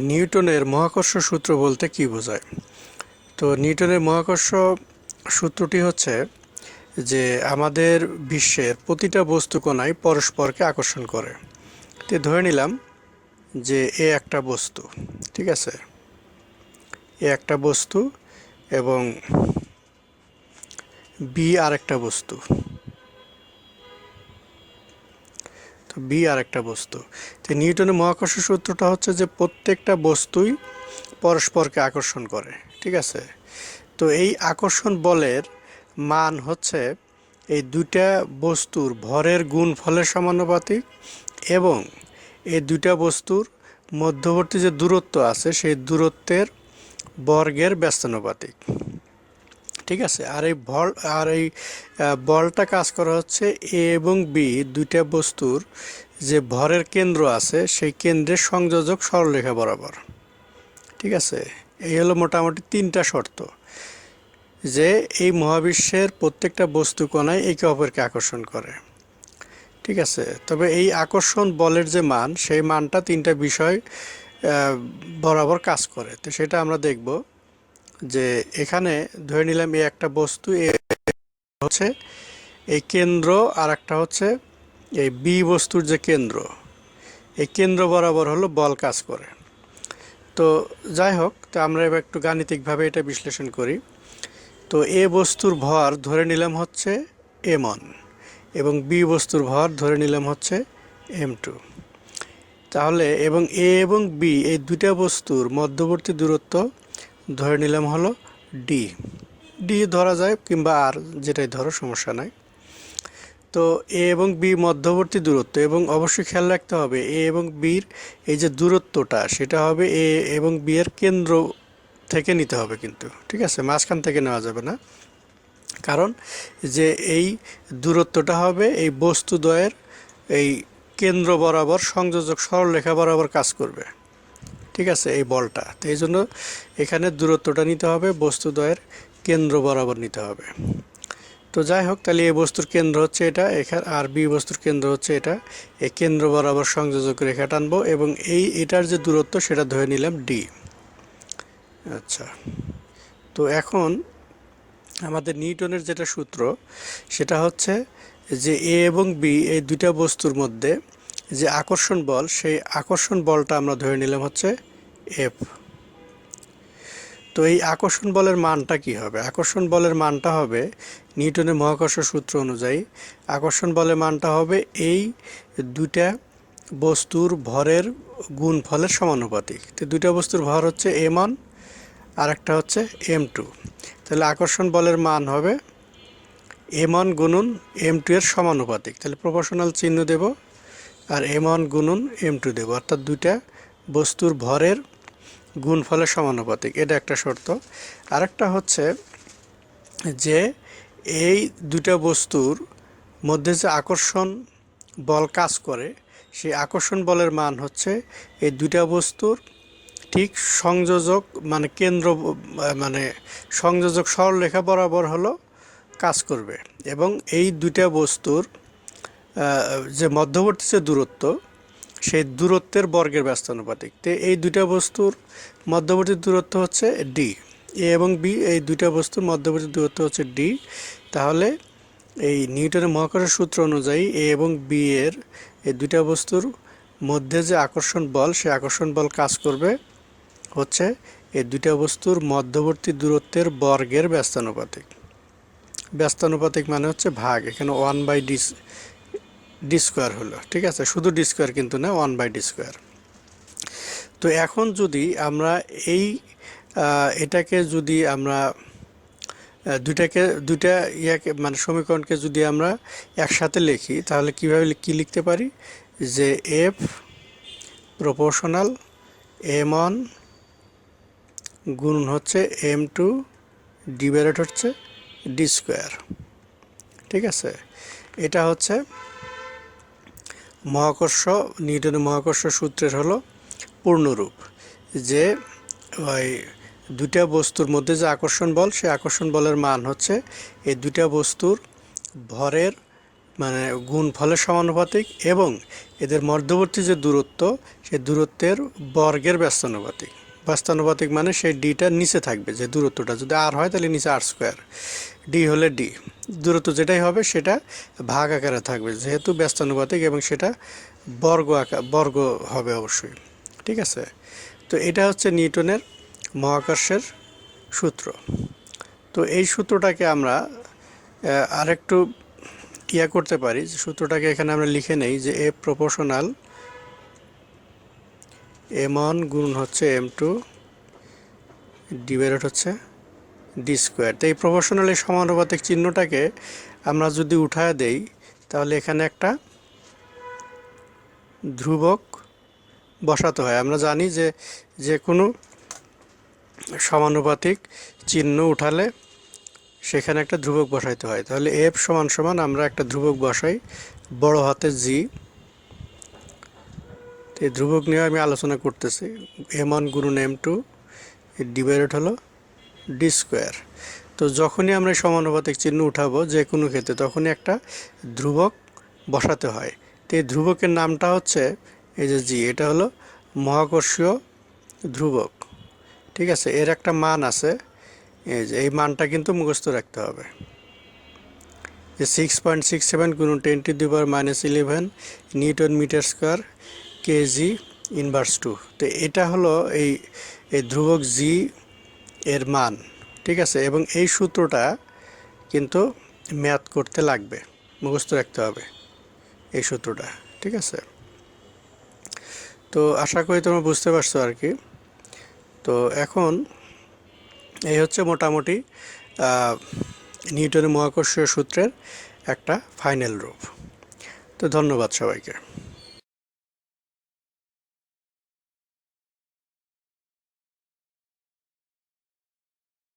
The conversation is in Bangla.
নিউটনের মহাকর্ষ সূত্র বলতে কি বোঝায়? তো নিউটনের মহাকর্ষ সূত্রটি হচ্ছে যে আমাদের বিশ্বের প্রতিটা বস্তু কণাই পরস্পরকে আকর্ষণ করে। তো ধরে নিলাম যে এ একটা বস্তু, ঠিক আছে? এ একটা বস্তু এবং বি আরেকটা বস্তু। তো আর একটা বস্তু। তো নিউটনের মহাকর্ষ সূত্রটা হচ্ছে যে প্রত্যেকটা বস্তুই পরস্পরকে আকর্ষণ করে, ঠিক আছে? তো এই আকর্ষণ বলের মান হচ্ছে এই দুইটা বস্তুর ভরের গুণ ফলের সমানুপাতিক এবং এই দুইটা বস্তুর মধ্যবর্তী যে দূরত্ব আছে, সেই দূরত্বের বর্গের ব্যস্তানুপাতিক। ঠিক আছে, আর এই বল, আর এই বলটা কাজ করা হচ্ছে এ এবং বি, দুইটা বস্তুর যে ভরের কেন্দ্র আছে, সেই কেন্দ্রের সংযোজক সরলরেখা বরাবর। ঠিক আছে, এই হলো মোটামুটি তিনটা শর্ত, যে এই মহাবিশ্বের প্রত্যেকটা বস্তু কণায় একে অপরকে আকর্ষণ করে। ঠিক আছে, তবে এই আকর্ষণ বলের যে মান, সেই মানটা তিনটা বিষয় বরাবর কাজ করে। তো সেটা আমরা দেখব। যে এখানে ধরে নিলাম এই একটা বস্তু, এ হচ্ছে এই কেন্দ্র আর একটা হচ্ছে এই বি বস্তুর যে কেন্দ্র। এই কেন্দ্র বরাবর হলো বল কাজ করে। তো যাই হোক, তো আমরা এবার একটু গাণিতিকভাবে এটা বিশ্লেষণ করি। তো এ বস্তুর ভর ধরে নিলাম হচ্ছে এম ওয়ান এবং বি বস্তুর ভর ধরে নিলাম হচ্ছে এম টু। তাহলে এবং এ এবং বি, এই দুইটা বস্তুর মধ্যবর্তী দূরত্ব ধরে নিলাম হলো ডি ডি ধরা যায় কিংবা আর যেটাই ধরো, সমস্যা নাই। তো এ এবং বি মধ্যবর্তী দূরত্ব এবং অবশ্যই খেয়াল রাখতে হবে এ এবং বির এই যে দূরত্বটা, সেটা হবে এ এবং বি এর কেন্দ্র থেকে নিতে হবে কিন্তু, ঠিক আছে? মাঝখান থেকে নেওয়া যাবে না। কারণ যে এই দূরত্বটা হবে এই বস্তুদ্বয়ের এই কেন্দ্র বরাবর, সংযোজক সরলরেখা বরাবর কাজ করবে। ঠিক আছে, এই বলটা। তো এই জন্য এখানে দূরত্বটা নিতে হবে বস্তুদ্বয়ের কেন্দ্র বরাবর নিতে হবে। তো যাই হোক, তাহলে এই বস্তুর কেন্দ্র হচ্ছে এটা, এখানে আর বি বস্তুর কেন্দ্র হচ্ছে এটা। এই কেন্দ্র বরাবর সংযোজক রেখা টানবো এবং এই এটার যে দূরত্ব সেটা ধরে নিলাম ডি। আচ্ছা তো এখন আমাদের নিউটনের যেটা সূত্র সেটা হচ্ছে যে এ এবং বি, এই দুইটা বস্তুর মধ্যে যে আকর্ষণ বল, সেই আকর্ষণ বলটা আমরা ধরে নিলাম হচ্ছে এফ তো এই আকর্ষণ বলের মানটা কি হবে? আকর্ষণ বলের মানটা হবে নিউটনের মহাকর্ষ সূত্র অনুযায়ী, আকর্ষণ বলের মানটা হবে এই দুইটা বস্তুর ভরের গুণফলের সমানুপাতিক। তো দুইটা বস্তুর ভর হচ্ছে এম ওয়ান আর একটা হচ্ছে এম টু তাহলে আকর্ষণ বলের মান হবে এম ওয়ান গুণন এম টু এর সমানুপাতিক। তাহলে প্রপোর্শনাল চিহ্ন দেব আর এম ওয়ান গুণন এম টু দেবো অর্থাৎ দুইটা বস্তুর ভরের গুণফলের সমানুপাতিক। এটা একটা শর্ত। আরেকটা হচ্ছে যে এই দুটা বস্তুর মধ্যে যে আকর্ষণ বল কাজ করে, সেই আকর্ষণ বলের মান হচ্ছে এই দুইটা বস্তুর ঠিক সংযোজক মানে কেন্দ্র মানে সংযোজক সরলরেখা বরাবর হলো কাজ করবে। এবং এই দুইটা বস্তুর যে মধ্যবর্তী যে দূরত্ব, সেই দূরত্বের বর্গের ব্যস্তানুপাতিক। তো এই দুইটা বস্তুর মধ্যবর্তী দূরত্ব হচ্ছে ডি এ এবং বি এই দুইটা বস্তুর মধ্যবর্তী দূরত্ব হচ্ছে ডি তাহলে এই নিউটনের মহাকর্ষ সূত্র অনুযায়ী এ এবং বি এর এই দুইটা বস্তুর মধ্যে যে আকর্ষণ বল, সেই আকর্ষণ বল কাজ করবে হচ্ছে এই দুইটা বস্তুর মধ্যবর্তী দূরত্বের বর্গের ব্যস্তানুপাতিক। ব্যস্তানুপাতিক মানে হচ্ছে ভাগ, এখানে one by D D square হলো, ঠিক আছে? শুধু ডি স্কোয়ার কিন্তু না ওয়ান বাই ডি স্কোয়ার তো এখন যদি আমরা এই এটাকে যদি আমরা দুইটাকে, দুইটা ইয়াকে মানে সমীকরণকে যদি আমরা একসাথে লিখি, তাহলে কীভাবে কি লিখতে পারি? যে এফ প্রপোর্শনাল এম ওয়ান গুণ হচ্ছে এম টু ডিভাইডেড হচ্ছে ডি স্কোয়ার ঠিক আছে? এটা হচ্ছে মহাকর্ষ, নিউটনের মহাকর্ষ সূত্রের হলো পূর্ণরূপ, যে ওই দুইটা বস্তুর মধ্যে যে আকর্ষণ বল, সেই আকর্ষণ বলের মান হচ্ছে এই দুইটা বস্তুর ভরের মানে গুণ ফলের সমানুপাতিক এবং এদের মধ্যবর্তী যে দূরত্ব, সেই দূরত্বের বর্গের ব্যস্তানুপাতিক ব্যস্তানুপাতিক মানে সেই ডিটা নিচে থাকবে, যে দূরত্বটা। যদি আর হয় তাহলে নিচে আর স্কোয়ার ডি হলে ডি দূরত্ব যেটাই হবে সেটা ভাগ আকারে থাকবে, যেহেতু ব্যস্তানুপাতিক এবং সেটা বর্গ আকার বর্গ হবে অবশ্যই। ঠিক আছে? তো এটা হচ্ছে নিউটনের মহাকর্ষের সূত্র। তো এই সূত্রটাকে আমরা আরেকটু ইয়া করতে পারি। সূত্রটাকে এখানে আমরা লিখে নেই যে এ প্রপোর্শনাল এম ওয়ান গুণ হচ্ছে এম টু ডিভাইডেড হচ্ছে ডি স্কোয়ার। তো এই প্রপোর্শনাল এই সমানুপাতিক চিহ্নটাকে আমরা যদি উঠায় দেই, তাহলে এখানে একটা ধ্রুবক বসাতে হয়। আমরা জানি যে যে কোনো সমানুপাতিক চিহ্ন উঠালে সেখানে একটা ধ্রুবক বসাইতে হয়। তাহলে এফ সমান সমান আমরা একটা ধ্রুবক বসাই, বড় হাতে জি তো এই ধ্রুবক নিয়ে আমি আলোচনা করতেছি। এম ওয়ান গুণন এম টু ডিভাইডেড হলো ডি স্কোয়ার তো যখনই আমরা সমানুপাতিক চিহ্ন উঠাবো যে কোনো ক্ষেত্রে, তখনই একটা ধ্রুবক বসাতে হয়। তো এই ধ্রুবকের নামটা হচ্ছে এই যে জি এটা হলো মহাকর্ষীয় ধ্রুবক। ঠিক আছে? এর একটা মান আছে। এই যে, এই মানটা কিন্তু মুখস্থ রাখতে হবে। যে সিক্স পয়েন্ট সিক্স সেভেন গুণ ten to the power minus eleven newton metre square K G inverse two তো এটা হলো এই এই ধ্রুবক জি এর মান, ঠিক আছে? এবং এই সূত্রটা কিন্তু ম্যাথ করতে লাগবে, মুখস্থ রাখতে হবে এই সূত্রটা, ঠিক আছে? তো আশা করি তোমরা বুঝতে পারছ আর কি। তো এখন এই হচ্ছে মোটামুটি নিউটনের মহাকর্ষীয় সূত্রের একটা ফাইনাল রূপ। তো ধন্যবাদ সবাইকে।